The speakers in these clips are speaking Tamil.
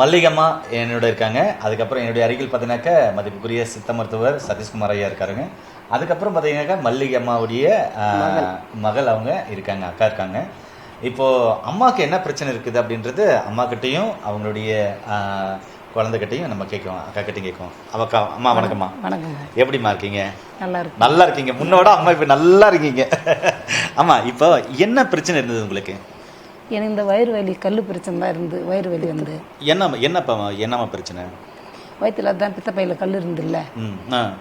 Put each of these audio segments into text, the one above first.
மல்லிகம்மா என்னோட இருக்காங்க. அதுக்கப்புறம் என்னுடைய அருகில் பார்த்தீங்கன்னாக்க மதிப்புக்குரிய சித்த மருத்துவர் சதீஷ்குமார் ஐயா இருக்காருங்க. அதுக்கப்புறம் பார்த்தீங்கன்னாக்கா மல்லிகம்மாவுடைய மகள். அவங்க இருக்காங்க அக்கா இருக்காங்க. இப்போ அம்மாவுக்கு என்ன பிரச்சனை இருக்குது அப்படின்றது அம்மா கிட்டேயும் அவங்களுடைய குழந்தைகிட்டயும் நம்ம கேட்குவோம் அக்கா கிட்டையும் கேட்குவோம். அவக்கா அம்மா வணக்கம்மா. வணக்கங்க. எப்படிம்மா இருக்கீங்க? நல்லா இருக்கு நல்லா இருக்கீங்க. முன்னோட அம்மா இப்ப நல்லா இருக்கீங்க. ஆமா இப்போ என்ன பிரச்சனை இருந்தது உங்களுக்கு? எனக்கு இந்த வயிறு வலி கல் பிரச்சனை தான் இருந்து வயிறு வலி வந்து. என்ன என்னப்பா என்னம்மா பிரச்சனை? வயிற்றுல தான் பித்தப்பையில் கல் இருந்துல்ல.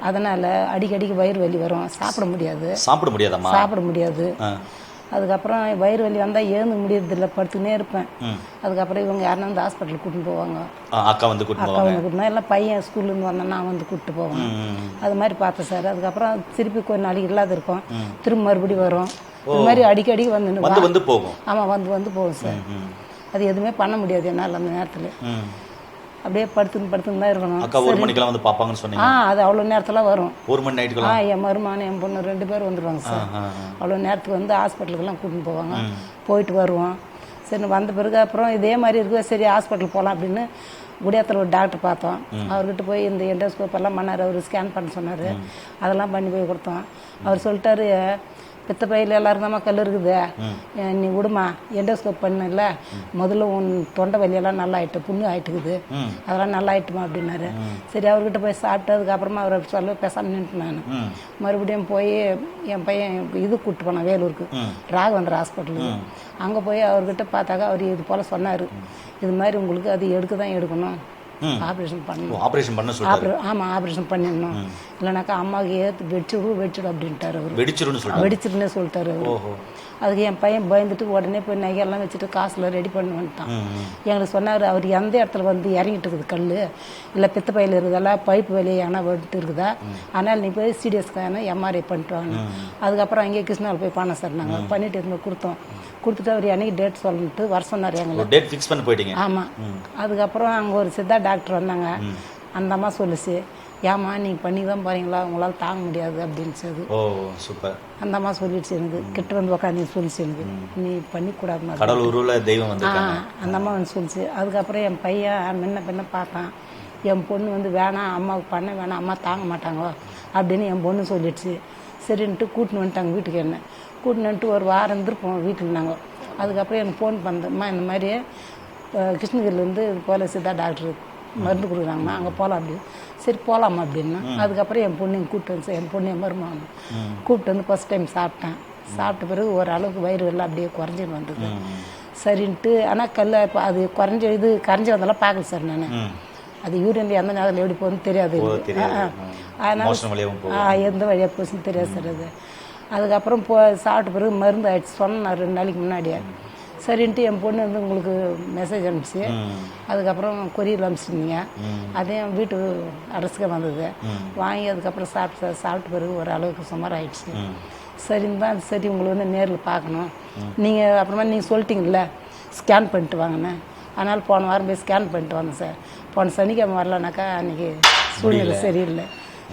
அதனால அடிக்கடிக்கு வயிறு வலி வரும். சாப்பிட முடியாது. சாப்பிட முடியாதாம்மா? சாப்பிட முடியாது. அதுக்கப்புறம் வயிறு வலி வந்தால் ஏந்து முடியறதில்ல படுத்துக்கினே இருப்பேன். அதுக்கப்புறம் இவங்க யாருன்னா வந்து ஹாஸ்பிட்டலுக்கு கூட்டின்னு போவாங்க. அக்கா வந்து கூட்டிட்டு அக்கா வந்து கூட்டினா எல்லாம் பையன் ஸ்கூல்லேருந்து வந்தா நான் வந்து கூப்பிட்டு போவேன். அது மாதிரி பார்த்தேன் சார். அதுக்கப்புறம் திருப்பி கொஞ்ச நாளைக்கு இல்லாத இருக்கும். திரும்ப மறுபடியும் வரும். இது மாதிரி அடிக்கடி வந்து வந்து போகும். ஆமாம் வந்து வந்து போகும் சார். அது எதுவுமே பண்ண முடியாது என்னால் அந்த நேரத்தில். அப்படியே படுத்துன்னு படுத்துன்னு தான் இருக்கணும். அக்கா ஒரு மணிக்கெல்லாம் வந்து பாப்பாங்கன்னு ஆ சொன்னீங்க அது அவ்வளோ நேரத்தில் வரும். ஒரு மணி ஆ நைட்டுக்கெல்லாம் என் மருமான் என் பொண்ணு ரெண்டு பேரும் வந்துடுவாங்க சார். ஆ, ஆ. அவ்வளோ நேரத்துக்கு வந்து ஹாஸ்பிட்டலுக்கெல்லாம் கூட்டின்னு போவாங்க. போயிட்டு வருவோம். சரி வந்த பிறகு அப்புறம் இதே மாதிரி இருக்கு. சரி ஹாஸ்பிட்டல் போகலாம் அப்படின்னு குடியாத்தில் ஒரு டாக்டர் பார்த்தோம். அவர்கிட்ட போய் இந்த எண்டோஸ்கோப் எல்லாம் பண்ணார். அவர் ஸ்கேன் பண்ண சொன்னார். அதெல்லாம் பண்ணி போய் கொடுத்தோம். அவர் சொல்லிட்டாரு பித்த பையில எல்லாரும் தான் கல் இருக்குது. நீ விடுமா? எண்டோஸ்கோப் பண்ணல முதல்ல உன் தொண்டை வலியெல்லாம் நல்லா ஆயிட்டு புண்ணு ஆயிட்டுக்குது. அதெல்லாம் நல்லா ஆயிட்டுமா அப்படின்னாரு சரி அவர்கிட்ட போய் சாப்பிட்டதுக்கு அப்புறமா அவர் சொல்ல பேசாம நின்றுட்டு நான். மறுபடியும் போய் என் பையன் இது கூப்பிட்டு போனான் வேலூருக்கு. ராகவந்தர் ஹாஸ்பிட்டலுக்கு. அங்கே போய் அவர்கிட்ட பார்த்தாக்கா அவர் இது போல் சொன்னார். இது மாதிரி உங்களுக்கு அது எடுக்க தான் எடுக்கணும். ஆப்ரேஷன் பண்ணணும். ஆபரேஷன் பண்ண ஆமாம் ஆப்ரேஷன் பண்ணிடணும். இல்லைனாக்கா அம்மாவுக்கு ஏற்று வெடிச்சிடு வெடிச்சிடு அப்படின்ட்டார் அவர். வெடிச்சிருன்னு வெடிச்சிருன்னே சொல்லிட்டாரு அவரு. அதுக்கு என் பையன் பயந்துட்டு உடனே போய் நகையெல்லாம் வச்சுட்டு காசுல ரெடி பண்ணி வந்துட்டான். எங்களுக்கு சொன்னார் அவர் எந்த இடத்துல வந்து இறங்கிட்டு இருக்குது கல் இல்லை பித்த பையில் இருக்குதா? பைப்பு வெளியே ஏன்னா வந்துட்டு இருக்குதா? அதனால் நீ போய் சிடிஎஸ் ஸ்கேனு எம்ஆர்ஐ பண்ணிட்டு வாங்க அதுக்கப்புறம் அங்கேயே கிருஷ்ணாவில் போய் பண்ண சார் நாங்கள் பண்ணிட்டு இருந்து கொடுத்தோம். கொடுத்துட்டு அவர் என்னைக்கு டேட் சொல்லிட்டு வர சொன்னார் எங்களை. ஒரு டேட் ஃபிக்ஸ் பண்ணி போயிட்டீங்க. ஆமாம் அதுக்கப்புறம் அங்கே ஒரு சித்தா டாக்டர் வந்தாங்க. அந்த அம்மா சொல்லுச்சு ஏம்மா நீங்கள் பண்ணி தான் போறீங்களா? உங்களால் தாங்க முடியாது அப்படின்னு சொல்லி. Oh super. அந்த அம்மா சொல்லிடுச்சு எனக்கு கிட்ட வந்து உட்காந்து சொல்லிச்சு எனக்கு நீ பண்ணிக்கூடாதுமா கடல் உருவுல தெய்வம் வந்திருக்காங்க. அந்த அம்மா வந்து சொல்லிச்சு. அதுக்கப்புறம் என் பையன் முன்ன பின்ன பார்த்தான். என் பொண்ணு வந்து வேணாம் அம்மாவுக்கு பண்ண வேணாம் அம்மா தாங்க மாட்டாங்க அப்படின்னு என் பொண்ணு சொல்லிடுச்சு. சரின்ட்டு கூட்டின்னு வந்துட்டாங்க வீட்டுக்கு என்ன. கூட்டின்னு வந்துட்டு ஒரு வாரம் இருந்திருப்போம் வீட்டில் நாங்கள் அதுக்கப்புறம் எனக்கு ஃபோன் பண்ணேம்மா இந்த மாதிரி கிருஷ்ணகிரிலேருந்து இது போல் சித்தா டாக்டர் மருந்து கொடுக்குறாங்கம்மா அங்கே போகலாம் அப்படி சரி போகலாமா அப்படின்னா அதுக்கப்புறம் என் பொண்ணு கூப்பிட்டு வந்து என் பொண்ணு என் மருமகன் கூப்பிட்டு வந்து ஃபஸ்ட் டைம் சாப்பிட்டேன். சாப்பிட்ட பிறகு ஓரளவுக்கு வயிறு எல்லாம் அப்படியே குறைஞ்சின்னு வந்தது. சரின்ட்டு ஆனால் கல் அது குறைஞ்ச இது கரைஞ்சி வந்தெல்லாம் பார்க்கல சார் நான். அது யூரியன்ல எந்த நேரத்தில் எப்படி போகுதுன்னு தெரியாது. அதனால எந்த வழியாக போச்சுன்னு தெரியாது சார் அது. அதுக்கப்புறம் போ சாப்பிட்ட பிறகு மருந்து ஆயிடுச்சு. சொன்னேன் ரெண்டு நாளைக்கு முன்னாடியே. சரின்ட்டு என் பொண்ணு வந்து உங்களுக்கு மெசேஜ் அனுப்பிச்சு. அதுக்கப்புறம் கொரியர் அனுப்பிச்சிருந்தீங்க. அதையும் வீட்டு அட்ரஸுக்கு வந்தது. வாங்கி அதுக்கப்புறம் சாப்பிட்டு சாப்பிட்ட பிறகு ஒரு அளவுக்கு சுமார் ஆயிடுச்சு சரின்னு தான் சரி உங்களை வந்து நேரில் பார்க்கணும். நீங்கள் அப்புறமா நீங்கள் சொல்லிட்டீங்கல்ல ஸ்கேன் பண்ணிட்டு வாங்கண்ணே அதனால் போன வாரம் போய் ஸ்கேன் பண்ணிட்டு வந்தேன் சார். போன சனிக்கிழமை வரலனாக்கா அன்றைக்கி சூழ்நிலை சரியில்லை.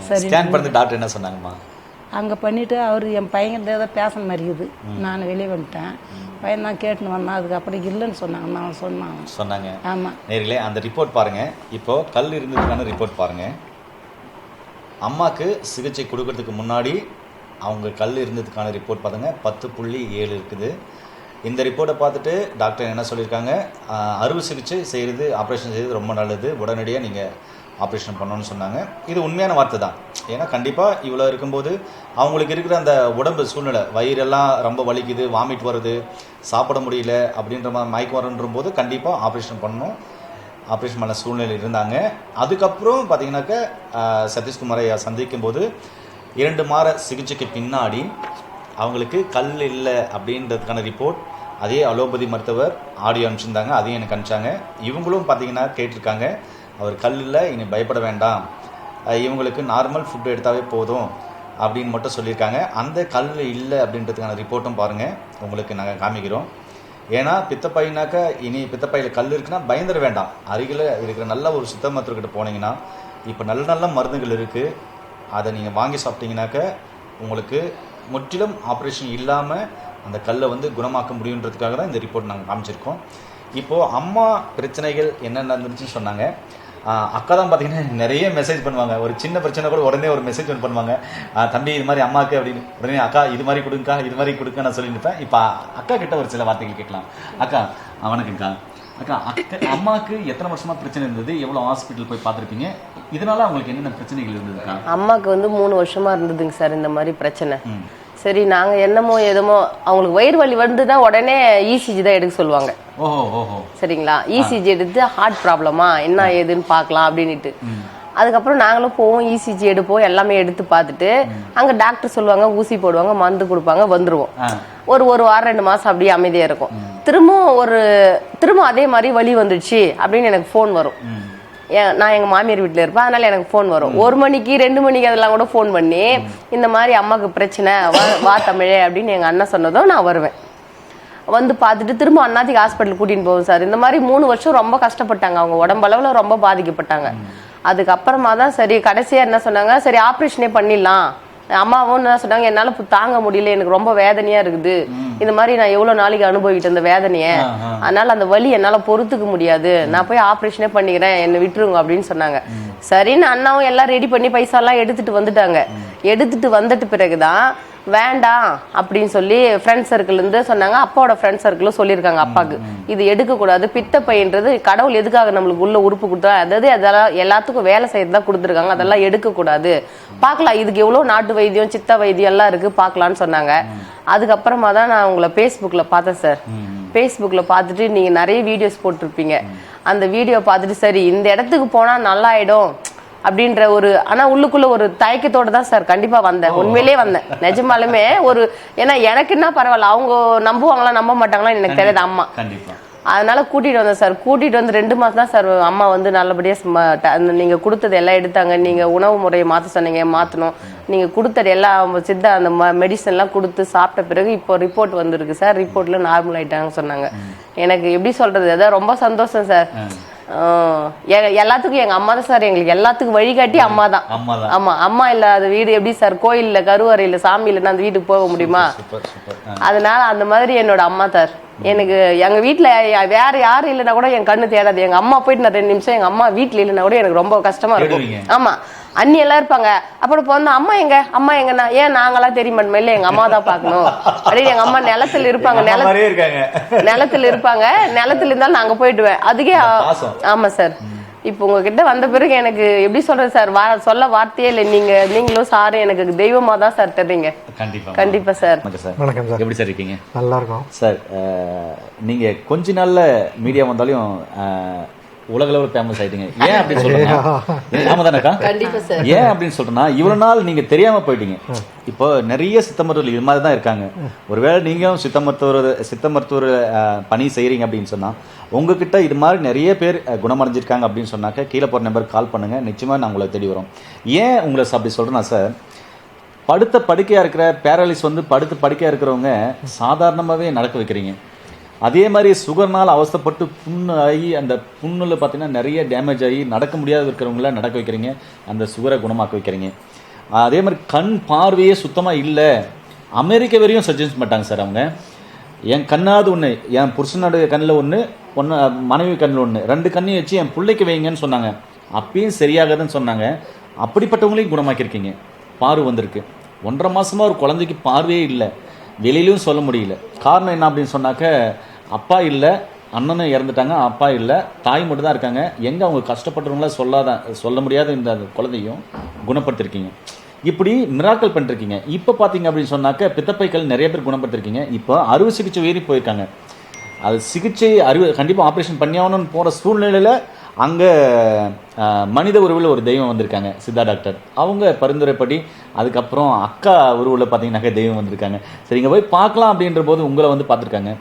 சரி ஸ்கேன் பண்ணி டாக்டர் என்ன சொன்னாங்கம்மா? அங்கே பண்ணிவிட்டு அவர் என் பையன் ஏதோ பேச மாதிரி இருக்குது நான் வெளியே வந்துட்டேன். பையன் தான் கேட்டுன்னு வந்தான். அதுக்கப்புறம் இல்லைன்னு சொன்னாங்க. நான் சொன்னான் சொன்னாங்க. ஆமாம் நேர்களே அந்த ரிப்போர்ட் பாருங்க. இப்போ கல் இருந்ததுக்கான ரிப்போர்ட் பாருங்க. அம்மாக்கு சிகிச்சை கொடுக்கறதுக்கு முன்னாடி அவங்க கல் இருந்ததுக்கான ரிப்போர்ட் பாருங்க. பத்து புள்ளி ஏழு இருக்குது. இந்த ரிப்போர்ட்டை பார்த்துட்டு டாக்டர் என்ன சொல்லியிருக்காங்க? அறுவை சிகிச்சை செய்கிறது ஆப்ரேஷன் செய்கிறது ரொம்ப நல்லது. உடனடியாக நீங்கள் ஆப்ரேஷன் பண்ணணும்னு சொன்னாங்க. இது உண்மையான வார்த்தை தான். ஏன்னா கண்டிப்பாக இவ்வளோ இருக்கும்போது அவங்களுக்கு இருக்கிற அந்த உடம்பு சூழ்நிலை வயிறெல்லாம் ரொம்ப வலிக்குது வாமிட் வருது சாப்பிட முடியல அப்படின்ற மாதிரி மயக்கம் வரன்ற போது கண்டிப்பாக ஆப்ரேஷன் பண்ணணும். ஆப்ரேஷன் பண்ண சூழ்நிலை இருந்தாங்க. அதுக்கப்புறம் பார்த்தீங்கன்னாக்க ஆஹ், சதீஷ்குமாரை சந்திக்கும் போது இரண்டு மாத சிகிச்சைக்கு பின்னாடி அவங்களுக்கு கல் இல்லை அப்படின்றதுக்கான ரிப்போர்ட் அதே அலோபதி மருத்துவர் ஆடியோ அனுப்பிச்சிருந்தாங்க அதையும் எனக்கு அனுப்பிச்சாங்க. இவங்களும் பார்த்தீங்கன்னா கேட்டிருக்காங்க. அவர் கல் இல்லை இனி பயப்பட வேண்டாம். இவங்களுக்கு நார்மல் ஃபுட் எடுத்தாவே போதும். அப்படின்னு மட்டும் சொல்லியிருக்காங்க. அந்த கல் இல்லை அப்படின்றதுக்கான ரிப்போர்ட்டும் பாருங்கள் உங்களுக்கு நாங்கள் காமிக்கிறோம். ஏன்னா பித்தப்பைனாக்க இனி பித்தப்பையில் கல் இருக்குன்னா பயந்துட வேண்டாம். அருகில் இருக்கிற நல்ல ஒரு சித்த மருத்துவர்கிட்ட போனீங்கன்னா இப்போ நல்ல நல்ல மருந்துகள் இருக்குது அதை நீங்கள் வாங்கி சாப்பிட்டீங்கன்னாக்க உங்களுக்கு முற்றிலும் ஆப்ரேஷன் இல்லாமல் அந்த கல்லை வந்து குணமாக்க முடியுன்றதுக்காக தான் இந்த ரிப்போர்ட் நாங்கள் காமிச்சிருக்கோம். இப்போது அம்மா பிரச்சனைகள் என்னென்ன இருந்துச்சுன்னு சொன்னாங்க. அக்கா தான் பார்த்தீங்கன்னா நிறைய மெசேஜ் பண்ணுவாங்க. ஒரு சின்ன பிரச்சனை கூட உடனே ஒரு மெசேஜ் ஒன்று பண்ணுவாங்க. தம்பி இது மாதிரி அம்மாவுக்கு அப்படின்னு. உடனே அக்கா இது மாதிரி கொடுங்கக்கா இது மாதிரி கொடுங்க நான் சொல்லி நிற்பேன் இப்போ அக்கா கிட்ட ஒரு சில வார்த்தைகள் கேட்கலாம். அக்கா வணக்கம்க்கா. அக்கா அக்கா அம்மாவுக்கு எத்தனை வருஷமா பிரச்சனை இருந்தது? எவ்வளோ ஹாஸ்பிட்டல் போய் பார்த்துருப்பீங்க? இதனால அவங்களுக்கு என்னென்ன பிரச்சனைகள் இருந்ததுக்கா? அம்மாவுக்கு வந்து மூணு வருஷமா இருந்ததுங்க சார் இந்த மாதிரி பிரச்சனை. சரி நாங்க என்னமோ எதுமோ அவங்களுக்கு வயிறு வலி வந்துதான் உடனே இசிஜி தான் எடுக்க சொல்லுவாங்க. சரிங்களா? இசிஜி எடுத்து ஹார்ட் ப்ராப்ளமா என்ன ஏதுன்னு பார்க்கலாம் அப்படின்னுட்டு. அதுக்கப்புறம் நாங்களும் போவோம் இசிஜி எடுப்போம் எல்லாமே எடுத்து பார்த்துட்டு அங்க டாக்டர் சொல்லுவாங்க ஊசி போடுவாங்க மருந்து கொடுப்பாங்க வந்துருவோம். ஒரு ஒரு வாரம் ரெண்டு மாசம் அப்படியே அமைதியா இருக்கும். திரும்பவும் ஒரு திரும்ப அதே மாதிரி வலி வந்துடுச்சு அப்படின்னு எனக்கு ஃபோன் வரும். நான் எங்க மாமியார் வீட்டில் இருப்பேன். அதனால எனக்கு ஃபோன் வரும். ஒரு மணிக்கு ரெண்டு மணிக்கு அதெல்லாம் கூட ஃபோன் பண்ணி இந்த மாதிரி அம்மாக்கு பிரச்சனை வா வா தமிழே அப்படின்னு எங்க அண்ணன் சொன்னதும் நான் வருவேன். வந்து பார்த்துட்டு திரும்ப அண்ணாத்திக்கு ஹாஸ்பிட்டல் கூட்டின்னு போவோம் சார். இந்த மாதிரி மூணு வருஷம் ரொம்ப கஷ்டப்பட்டாங்க. அவங்க உடம்பளவுல ரொம்ப பாதிக்கப்பட்டாங்க. அதுக்கப்புறமா தான் சரி கடைசியா என்ன சொன்னாங்க? சரி ஆப்ரேஷனே பண்ணிடலாம். அம்மாவும் என்ன சொன்னாங்க என்னால தாங்க முடியல எனக்கு ரொம்ப வேதனையா இருக்குது. இந்த மாதிரி நான் எவ்வளவு நாளைக்கு அனுபவிக்கிட்டேன் இந்த வேதனைய. அதனால அந்த வலி என்னால பொறுத்துக்க முடியாது. நான் போய் ஆபரேஷனே பண்ணிக்கிறேன் என்னை விட்டுருங்க அப்படின்னு சொன்னாங்க. சரின்னு அண்ணாவும் எல்லாம் ரெடி பண்ணி பைசா எல்லாம் எடுத்துட்டு வந்துட்டாங்க. எடுத்துட்டு வந்துட்டு பிறகுதான் வேண்டாம் அப்படின்னு சொல்லி ஃப்ரெண்ட் சர்க்கிள் இருந்து சொன்னாங்க. அப்பாவோட ஃப்ரெண்ட் சர்க்கிளும் சொல்லியிருக்காங்க அப்பாவுக்கு இது எடுக்கக்கூடாது. பித்த பித்தப்பைன்றது கடவுள் எதுக்காக நம்மளுக்கு உள்ள உறுப்பு கொடுத்தா அதாவது அதெல்லாம் எல்லாத்துக்கும் வேலை செய்யறதா கொடுத்துருக்காங்க. அதெல்லாம் எடுக்கக்கூடாது. பார்க்கலாம். இதுக்கு எவ்வளவு நாட்டு வைத்தியம் சித்த வைத்தியம் எல்லாம் இருக்கு. பார்க்கலான்னு சொன்னாங்க. அதுக்கப்புறமா தான் நான் உங்களை ஃபேஸ்புக்ல பார்த்தேன் சார் ஃபேஸ்புக்ல பார்த்துட்டு நீங்க நிறைய வீடியோஸ் போட்டிருப்பீங்க. அந்த வீடியோ பார்த்துட்டு சரி இந்த இடத்துக்கு போனா நல்லா ஆயிடும் அப்படின்ற ஒரு ஆனா உள்ளுக்குள்ள ஒரு தயக்கத்தோட தான் சார் கண்டிப்பா வந்தேன். உண்மையிலேயே வந்தேன். நிஜமாலுமே ஒரு ஏன்னா எனக்கு என்ன பரவாயில்ல அவங்க நம்புவாங்களா நம்ப மாட்டாங்களா எனக்கு தெரியாது அம்மா. அதனால கூட்டிட்டு வந்தேன் சார். கூட்டிட்டு வந்து ரெண்டு மாசம் தான் சார் அம்மா வந்து நல்லபடியா நீங்க கொடுத்தது எல்லாம் எடுத்தாங்க. நீங்க உணவு முறையை மாத்த சொன்னீங்க மாத்தணும். நீங்க கொடுத்தது எல்லாம் சித்த அந்த மெடிசன் எல்லாம் கொடுத்து சாப்பிட்ட பிறகு இப்போ ரிப்போர்ட் வந்திருக்கு சார். ரிப்போர்ட்ல நார்மல் ஆயிட்டாங்கன்னு சொன்னாங்க. எனக்கு எப்படி சொல்றது அதான் ரொம்ப சந்தோஷம் சார். எல்லாத்துக்கும் எங்க அம்மா தான் சார் எங்களுக்கு எல்லாத்துக்கும் வழிகாட்டி அம்மா தான். ஆமா அம்மா இல்லாத வீடு எப்படி சார்? கோயில்ல கருவறையில சாமி இல்லைன்னா அந்த வீட்டுக்கு போக முடியுமா. அதனால அந்த மாதிரி என்னோட அம்மா சார். எனக்கு எங்க வீட்ல யா- வேற யாரும் இல்லைன்னா கூட என் கண்ணு தேடாது. எங்க அம்மா போயிட்டு நான் ரெண்டு நிமிஷம் எங்க அம்மா வீட்ல இல்லைன்னா கூட எனக்கு ரொம்ப கஷ்டமா இருக்கும். ஆமா. அண்ணி எல்லாம் இருப்பாங்க. அப்புறம் இப்போ வந்து அம்மா எங்க? அம்மா எங்கன்னா? ஏன் நாங்களாம் தெரிய மாட்டோம் இல்ல எங்க அம்மா தான் பாக்கணும் அப்படின்னு எங்க அம்மா நிலத்துல இருப்பாங்க. அம்மா நில மாதிரியே இருக்காங்க. நிலத்துல இருப்பாங்க. நிலத்துல இருந்தாலும் நான் அங்க போயிடுவேன் அதுக்கே. ஆமா சார். இப்போ உங்ககிட்ட வந்த பிறகு எனக்கு எப்படி சொல்றது சார்? வா சொல்ல வார்த்தையே இல்லை. நீங்க நீங்களும் சாரும் எனக்கு தெய்வமா தான் சார் தெரியுங்க. கண்டிப்பா. கண்டிப்பா சார். வணக்கம் சார். வணக்கம் சார். எப்படி சார் இருக்கீங்க? நல்லா இருக்கும். சார் நீங்க கொஞ்ச நாள்ல மீடியா வந்தாலும் உலக லெவல் ஃபேமஸ் ஆயிட்டீங்க. ஏன் அப்படின்னு சொல்றேன்னா ஆமா. தானக்கா கண்டிப்பா சார் ஏன் அப்படின்னு சொல்றேன்னா இவ்வளவு நாள் நீங்க தெரியாம போயிட்டீங்க. இப்போ நிறைய சித்த மருத்துவர்கள் இது மாதிரி தான் இருக்காங்க. ஒருவேளை நீங்களும் சித்த மருத்துவர் சித்த மருத்துவர் பணி செய்றீங்க அப்படின்னு சொன்னா உங்ககிட்ட இது மாதிரி நிறைய பேர் குணமடைஞ்சிருக்காங்க அப்படின்னு சொன்னாக்க கீழே போற நம்பருக்கு கால் பண்ணுங்க. நிச்சயமா நான் உங்களை தேடி வரோம். ஏன் உங்களை அப்படி சொல்றேன்னா சார் படுத்த படுக்கையா இருக்கிற பேரலிஸ் வந்து படுத்து படுக்கையா இருக்கிறவங்க சாதாரணமாகவே நடக்க வைக்கிறீங்க. அதே மாதிரி சுகர்னால் அவசப்பட்டு புண்ணு ஆகி அந்த புண்ணில் பார்த்தீங்கன்னா நிறைய டேமேஜ் ஆகி நடக்க முடியாத இருக்கிறவங்கள நடக்க வைக்கிறீங்க. அந்த சுகரை குணமாக்க வைக்கிறீங்க. அதே மாதிரி கண் பார்வையே சுத்தமாக இல்லை. அமெரிக்க வரையும் சஜஸ்ட் மாட்டாங்க சார் அவங்க. என் கண்ணாவது ஒன்று என் புருஷனுடைய கண்ணில் ஒன்று ஒன்று மனைவி கண்ணில் ஒன்று ரெண்டு கண்ணையும் வச்சு என் பிள்ளைக்கு வைங்கன்னு சொன்னாங்க. அப்பயும் சரியாகாதுன்னு சொன்னாங்க. அப்படிப்பட்டவங்களையும் குணமாக்கியிருக்கீங்க. பார்வை வந்திருக்கு. ஒன்றரை மாதமாக ஒரு குழந்தைக்கு பார்வையே இல்லை. வெளியிலயும் சொல்ல முடியல. காரணம் என்ன அப்படின்னு சொன்னாக்க அப்பா இல்லை அண்ணனும் இறந்துட்டாங்க அப்பா இல்லை தாய் மட்டும் தான் இருக்காங்க. எங்கே அவங்க கஷ்டப்பட்டவங்கள சொல்லாத சொல்ல முடியாத இந்த குழந்தையும் குணப்படுத்திருக்கீங்க. இப்படி மிராக்கல் பண்ணிருக்கீங்க. இப்போ பார்த்தீங்க அப்படின்னு சொன்னாக்க பித்தப்பைகள் நிறைய பேர் குணப்படுத்திருக்கீங்க. இப்போ அறுவை சிகிச்சை உயிரி போயிருக்காங்க. அது சிகிச்சை அறுவை கண்டிப்பாக ஆப்ரேஷன் பண்ணியாகணும்னு போகிற சூழ்நிலையில் அங்கே மனித உருவில் ஒரு தெய்வம் வந்திருக்காங்க சித்தா டாக்டர். அவங்க பரிந்துரைப்படி அதுக்கப்புறம் அக்கா உருவில் பார்த்தீங்கன்னாக்க தெய்வம் வந்திருக்காங்க. சரி இங்கே போய் பார்க்கலாம் அப்படின்ற போது உங்களை வந்து பார்த்துருக்காங்க.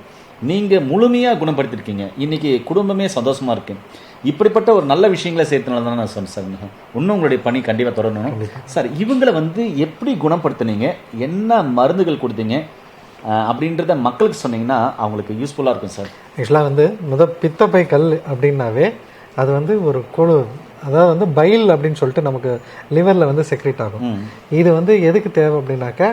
நீங்கள் முழுமையாக குணப்படுத்திருக்கீங்க. இன்னைக்கு குடும்பமே சந்தோஷமாக இருக்கு. இப்படிப்பட்ட ஒரு நல்ல விஷயங்களை சேர்த்தனால தான் நான் சொன்னேன் சார். இன்னும் உங்களுடைய பணி கண்டிப்பாக தொடரணும். சார் இவங்களை வந்து எப்படி குணப்படுத்துனீங்க? என்ன மருந்துகள் கொடுத்தீங்க? அப்படின்றத மக்களுக்கு சொன்னீங்கன்னா அவங்களுக்கு யூஸ்ஃபுல்லாக இருக்கும் சார். ஆக்சுவலாக வந்து முத பித்தப்பை கல் அப்படின்னாவே அது வந்து ஒரு கொழு அதாவது வந்து பைல் அப்படின்னு சொல்லிட்டு நமக்கு லிவரில் வந்து செக்ரேட் ஆகும். இது வந்து எதுக்கு தேவை அப்படின்னாக்கா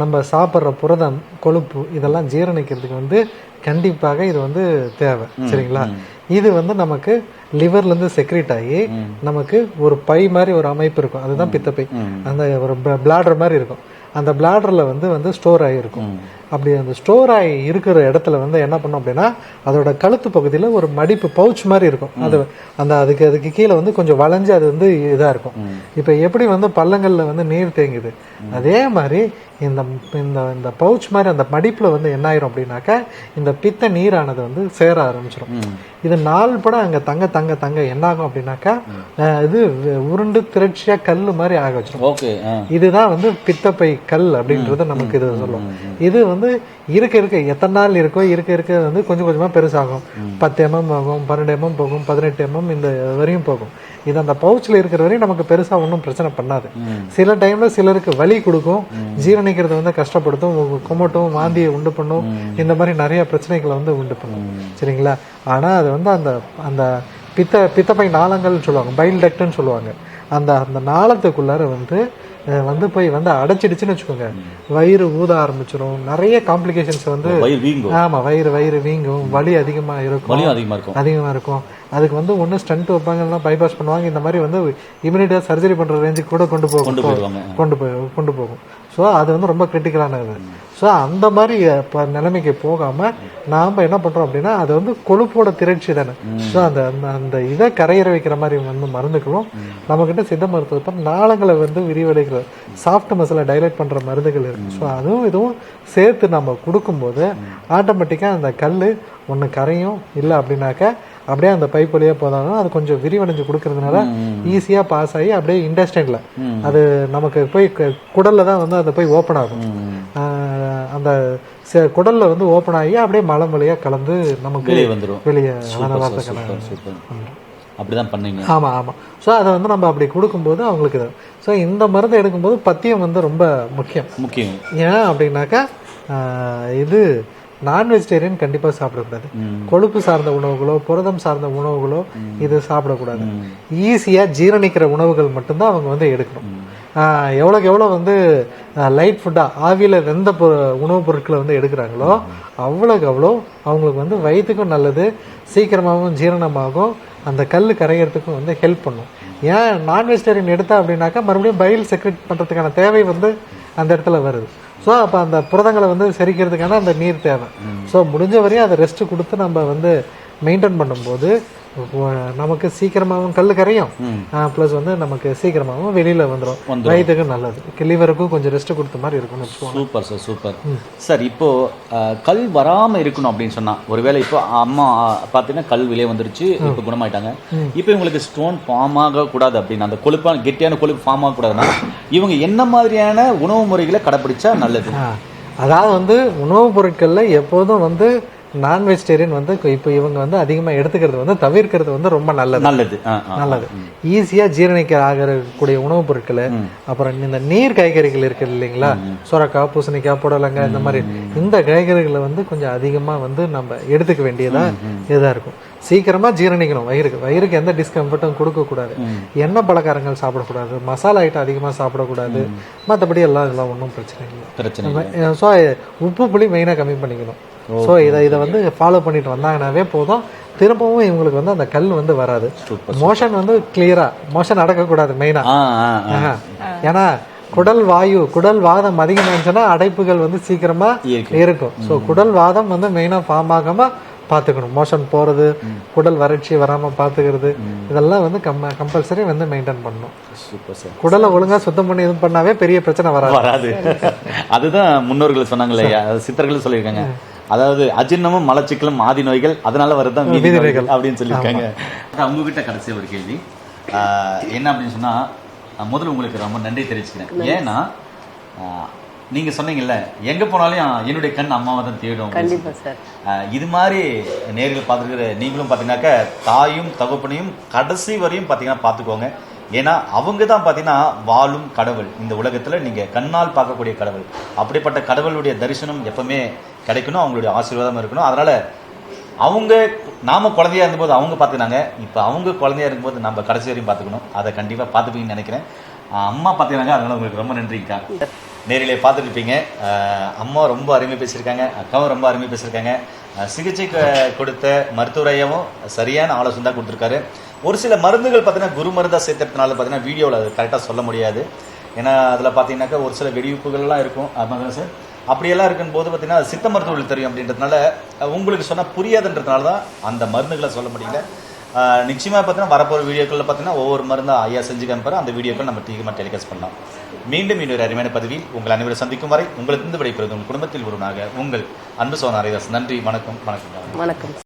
நம்ம சாப்பிட்ற புரதம் கொழுப்பு இதெல்லாம் ஜீரணிக்கிறதுக்கு வந்து கண்டிப்பாக இது வந்து தேவை. சரிங்களா? இது வந்து நமக்கு லிவர்லேருந்து செக்ரேட் ஆகி நமக்கு ஒரு பை மாதிரி ஒரு அமைப்பு இருக்கும். அதுதான் பித்தப்பை. அந்த ஒரு பிளாடர் மாதிரி இருக்கும். அந்த பிளாடரில் வந்து வந்து ஸ்டோர் ஆகிருக்கும் அப்படி அந்த ஸ்டோர் ஆகி இருக்கிற இடத்துல வந்து என்ன பண்ணோம் அப்படின்னா அதோட கழுத்து பகுதியில் ஒரு மடிப்பு பவுச் மாதிரி இருக்கும். அது அந்த அதுக்கு அதுக்கு கீழே வந்து கொஞ்சம் வளைஞ்சு அது வந்து இதாக இருக்கும். இப்போ எப்படி வந்து பள்ளங்களில் வந்து நீர் தேங்குது? அதே மாதிரி இந்த இந்த இந்த பவுச் மாதிரி அந்த மடிப்பில் வந்து என்ன ஆயிரும் அப்படின்னாக்கா இந்த பித்த நீரானது வந்து சேர ஆரம்பிச்சிடும் இது நாள் பட அங்கே தங்க தங்க தங்க என்ன ஆகும் அப்படின்னாக்கா இது உருண்டு திரட்சியாக கல் மாதிரி ஆக வச்சிடும் இதுதான் வந்து பித்தப்பை கல் அப்படின்றது நமக்கு இது சொல்லும். இது வந்து இருக்க இருக்க எத்தனை நாள் இருக்கோ இருக்க இருக்க வந்து கொஞ்சம் கொஞ்சமா பெருசாகும். பத்து எம்எம் ஆகும் பன்னெண்டு எம்எம் போகும் பதினெட்டு எம்எம் இந்த வரையும் போகும். இது அந்த பவுச்சில் இருக்கிற வரையும் நமக்கு பெருசா ஒன்றும் பிரச்சனை பண்ணாது. சில டைம்ல சிலருக்கு வலி கொடுக்கும். ஜீரணிக்கிறது வந்து கஷ்டப்படுத்தும். குமட்டும் வாந்தியை உண்டு பண்ணும். இந்த மாதிரி நிறைய பிரச்சனைகளை வந்து உண்டு பண்ணும். சரிங்களா? ஆனா அது வந்து அந்த அந்த பித்த பித்தப்பை நாளங்கள்னு சொல்லுவாங்க பைல் டக்ட்னு சொல்லுவாங்க. அந்த அந்த நாளத்துக்குள்ளார வந்து வந்து போய் வந்து அடைச்சிடுச்சுன்னு வச்சுக்கோங்க. வயிறு ஊத ஆரம்பிச்சிடும் நிறைய காம்ப்ளிகேஷன்ஸ் வந்து வயிறு வீங்கும். ஆமா வயிறு வயிறு வீங்கும். வலி அதிகமா இருக்கும். அதிகமாக இருக்கும். அதிகமா இருக்கும். அதுக்கு வந்து ஒண்ணு ஸ்டண்ட் வைப்பாங்க இல்லைன்னா பைபாஸ் பண்ணுவாங்க. இந்த மாதிரி வந்து இமிடியேட்டா சர்ஜரி பண்ற ரேஞ்சுக்கு கூட கொண்டு போகும். கொண்டு போய் கொண்டு போகும். ஸோ அது வந்து ரொம்ப கிரிட்டிக்கலானது ஸோ அந்த மாதிரி இப்போ நிலைமைக்கு போகாம நாம் என்ன பண்றோம் அப்படின்னா அது வந்து கொழுப்போட திரட்சி தானே. ஸோ அந்த அந்த அந்த இதை கரையிற வைக்கிற மாதிரி வந்து மருந்துகளும் நம்மக்கிட்ட சித்த மருத்துவத்தில் நாளங்களை வந்து விரிவடைகிற சாஃப்ட் மசிலை டைலேட் பண்ற மருந்துகள் இருக்கு. ஸோ அதுவும் இதுவும் சேர்த்து நம்ம கொடுக்கும்போது ஆட்டோமேட்டிக்காக அந்த கல் ஒன்று கரையும் இல்லை அப்படின்னாக்கா அப்படியே அந்த பைப் வழியாக போதாலும் அது கொஞ்சம் விரிவடைஞ்சு கொடுக்கறதுனால ஈஸியாக பாஸ் ஆகி அப்படியே இண்டஸ்ட்ரியில் அது நமக்கு போய் குடல்ல தான் வந்து அது போய் ஓப்பன் ஆகும். அந்த குடல்ல வந்து ஓப்பன் ஆகி அப்படியே மலம் வழியா கலந்து நமக்கு வெளியே வந்துரும். வெளியே சூப்பர் அப்படிதான் பண்ணீங்க. ஆமா ஆமா. ஸோ அதை வந்து நம்ம அப்படி கொடுக்கும்போது அவங்களுக்கு இது. ஸோ இந்த மருந்து எடுக்கும்போது பத்தியம் வந்து ரொம்ப முக்கியம். முக்கியம். ஏன் அப்படின்னாக்கா இது நான் வெஜிடேரியன் கண்டிப்பாக சாப்பிடக்கூடாது கொழுப்பு சார்ந்த உணவுகளோ புரதம் சார்ந்த உணவுகளோ இது சாப்பிடக்கூடாது. ஈஸியாக ஜீரணிக்கிற உணவுகள் மட்டும்தான் அவங்க வந்து எடுக்கணும். எவ்வளோக்கு எவ்வளோ வந்து லைட் ஃபுட்டாக ஆவியில் வெந்த பொ உணவுப் பொருட்களை வந்து எடுக்கிறாங்களோ அவ்வளோக்கு அவ்வளோ அவங்களுக்கு வந்து வயிற்றுக்கும் நல்லது சீக்கிரமாகவும் ஜீரணமாகும் அந்த கல் கரையிறதுக்கும் வந்து ஹெல்ப் பண்ணும். ஏன் நான் வெஜிடேரியன் எடுத்தா அப்படின்னாக்கா மறுபடியும் பயில் செக்ரெட் பண்ணுறதுக்கான தேவை வந்து அந்த இடத்துல வருது. ஸோ அப்போ அந்த புரதங்களை வந்து செரிக்கிறதுக்கான அந்த நீர் தேவை. ஸோ முடிஞ்ச வரையும் அதை ரெஸ்ட் கொடுத்து நம்ம வந்து மெயின்டைன் பண்ணும்போது நமக்கு சீக்கிரமாகவும் கல் கரையும். ப்ளஸ் வந்து நமக்கு சீக்கிரமாகவும் வெளியில வந்துடும் வயிற்றுக்கு நல்லது. லிவருக்கும் கொஞ்சம் ரெஸ்ட் கொடுத்த மாதிரி இருக்கும்னு வச்சுக்கோங்க. Super sir super. சார் இப்போ அஹ், கல் வராம இருக்கணும் அப்படின்னு சொன்னா ஒருவேளை இப்போ அம்மா பார்த்தீங்கன்னா கல் வெளியே வந்துருச்சு இப்போ குணமாயிட்டாங்க. இப்போ இவங்களுக்கு ஸ்டோன் ஃபார்ம் ஆக கூடாது அப்படின்னு அந்த கொழுப்பான கெட்டியான கொழுப்பு ஃபார்ம் ஆக கூடாதுன்னா இவங்க என்ன மாதிரியான உணவு முறைகளை கடைப்பிடிச்சா நல்லது. அதாவது வந்து உணவுப் பொருட்கள்ல எப்போதும் வந்து நான் வெஜிடேரியன் வந்து இப்போ இவங்க வந்து அதிகமா எடுத்துக்கிறது வந்து தவிர்க்கிறது வந்து ரொம்ப நல்லது. நல்லது. நல்லது. ஈஸியா ஜீரணிக்க ஆகக்கூடிய உணவுப் பொருட்களை அப்புறம் இந்த நீர் காய்கறிகள் இருக்கு இல்லைங்களா? சுரக்காய் பூசணிக்காய் புடலங்காய் இந்த மாதிரி. இந்த காய்கறிகளை வந்து கொஞ்சம் அதிகமா வந்து நம்ம எடுத்துக்க வேண்டியதா இதா இருக்கும். சீக்கிரமா ஜீரணிக்கணும். வயிறுக்கு வயிறுக்கு எந்த டிஸ்கம்ஃபர்ட்டும் கொடுக்க கூடாது எண்ணெய் பலகாரங்கள் சாப்பிடக்கூடாது. மசாலா ஐட்டம் அதிகமா சாப்பிடக்கூடாது. மற்றபடி எல்லாம் இதெல்லாம் ஒன்றும் பிரச்சனை இல்லை. பிரச்சனை இல்லை. ஸோ உப்பு புளி மெயினாக கம்மி பண்ணிக்கணும். ஸோ இதை இதை வந்து ஃபாலோ பண்ணிட்டு வந்தாங்கனாவே போதும். திரும்பவும் இவங்களுக்கு வந்து அந்த கல் வந்து வராது. மோஷன் வந்து கிளியரா மோஷன் நடக்கக்கூடாது மெயினா ஆ. ஆ ஆ. ஏன்னா குடல் வாயு குடல் வாதம் அதிகமாச்சுன்னா அடைப்புகள் வந்து சீக்கிரமா இருக்கும். ஸோ குடல் வாதம் வந்து மெயினா ஃபார்ம் ஆகாம பார்த்துக்கணும். மோஷன் போறது குடல் வறட்சி வராம பார்த்துக்கிறது இதெல்லாம் வந்து கம் கம்பல்சரி வந்து மெயின்டைன் பண்ணணும். சூப்பர் சார் குடலை ஒழுங்கா சுத்தம் பண்ணி இது பண்ணாவே பெரிய பிரச்சனை வராது. வராது. அதுதான் முன்னோர்கள் சொன்னாங்க இல்லையா சித்தர்கள் சொல்லியிருக்காங்க. அதாவது அஜீர்ணமும் மலச்சிக்கலும் ஆதி நோய்கள் அதனால வரதான் மீதி மீதி நோய்கள். அப்படின்னு சொல்லியிருக்காங்க. உங்ககிட்ட கடைசி ஒரு கேள்வி. என்ன அப்படின்னு சொன்னா முதல்ல உங்களுக்கு ரொம்ப நன்றி தெரிவிச்சுக்கிறேன். ஏன்னா ஆஹ் நீங்க சொன்னீங்கல்ல எங்க போனாலும் என்னுடைய கண் அம்மாவை தான் தேடும் கண்டிப்பா சார். அஹ் இது மாதிரி நேரில் பார்த்துருக்கிற நீங்களும் பார்த்தீங்கன்னாக்கா தாயும் தகப்பனையும் கடைசி வரையும் பார்த்தீங்கன்னா பார்த்துக்கோங்க. ஏன்னா அவங்க தான் பார்த்தீங்கன்னா வாழும் கடவுள். இந்த உலகத்தில் நீங்கள் கண்ணால் பார்க்கக்கூடிய கடவுள். அப்படிப்பட்ட கடவுளுடைய தரிசனம் எப்பவுமே கிடைக்கணும் அவங்களுடைய ஆசீர்வாதம் இருக்கணும். அதனால அவங்க நாம குழந்தையா இருந்தபோது அவங்க பார்த்துக்கினாங்க இப்போ அவங்க குழந்தையா இருக்கும்போது நம்ம கடைசி வரையும் பார்த்துக்கணும் அதை கண்டிப்பாக பார்த்துப்பீங்கன்னு நினைக்கிறேன். அம்மா பார்த்தீங்கன்னா அதனால உங்களுக்கு ரொம்ப நன்றிக்கா நேரிலே பார்த்துருப்பீங்க அம்மா ரொம்ப அருமை பேசியிருக்காங்க. அக்காவும் ரொம்ப அருமை பேசியிருக்காங்க. சிகிச்சை க- கொடுத்த மருத்துவரையவும் சரியான ஆலோசனை தான் கொடுத்துருக்காரு. ஒரு சில மருந்துகள் பார்த்தீங்கன்னா குரு மருந்தாக சேர்த்துறதுனால பார்த்தீங்கன்னா வீடியோவில் அது கரெக்டாக சொல்ல முடியாது. ஏன்னா அதில் பார்த்தீங்கன்னாக்கா ஒரு சில வெடிவுப்புகள்லாம் இருக்கும். ஆமாங்க சார். அப்படியெல்லாம் இருக்கும்போது பார்த்தீங்கன்னா சித்த மருத்துவர்கள் தெரியும் அப்படின்றதுனால உங்களுக்கு சொன்னால் புரியாதுன்றதுனால தான் அந்த மருந்துகளை சொல்ல முடியல. நிச்சயமாக நிச்சயமா பார்த்தீங்கன்னா வரப்போகிற வீடியோக்களில் பார்த்தீங்கன்னா ஒவ்வொரு மருந்தா ஐயா செஞ்சு காமிப்பாரு. அந்த வீடியோக்கள் நம்ம தீவிரமாக டெலிகாஸ்ட் பண்ணலாம். மீண்டும் இன்னொரு அருமையான பதிவில் உங்கள் அனைவரும் சந்திக்கும் வரை உங்களுக்கு இருந்து விடைபெறுவது உங்கள் குடும்பத்தில் ஒருவனாக உங்கள் அன்பு சோன ஹரிதாஸ். நன்றி வணக்கம் வணக்கம். வணக்கம்.